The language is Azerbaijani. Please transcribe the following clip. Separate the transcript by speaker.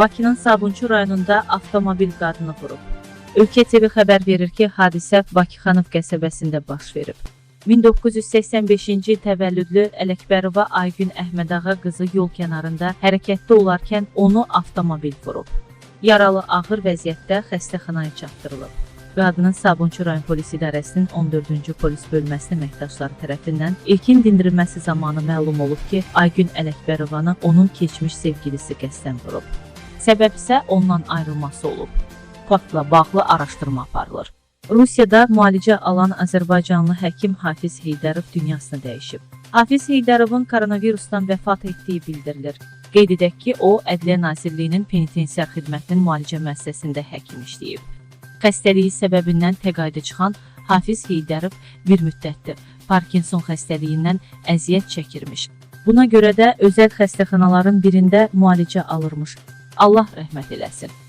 Speaker 1: Bakının Sabunçu rayonunda avtomobil qadını vurub. Ölkə TV xəbər verir ki, hadisə Bakıxanov qəsəbəsində baş verib. 1985-ci il təvəllüdlü Ələkbərova Aygün Əhmədağa qızı yol kənarında hərəkətdə olarkən onu avtomobil vurub. Yaralı ağır vəziyyətdə xəstəxanaya çatdırılıb. Qadının Sabunçu rayon polis idarəsinin 14-cü polis bölməsinin əməkdaşları tərəfindən ilkin dindirilməsi zamanı məlum olub ki, Aygün Ələkbərovanı onun keçmiş sevgilisi qəsdən vurub. Səbəb isə ondan ayrılması olub. Faktla bağlı araşdırma aparılır. Rusiyada müalicə alan Azərbaycanlı həkim Hafiz Heydərov dünyasını dəyişib. Hafiz Heydərovun koronavirusdan vəfat etdiyi bildirilir. Qeyd edək ki, o Ədliyyə Nazirliyinin penitensiar xidmətinin müalicə müəssisəsində həkim işləyib. Xəstəliyi səbəbindən təqaüdə çıxan Hafiz Heydərov bir müddətdir Parkinson xəstəliyindən əziyyət çəkirmiş. Buna görə də özəl xəstəxanaların birində müalicə alırmış. Allah rəhmət eləsin.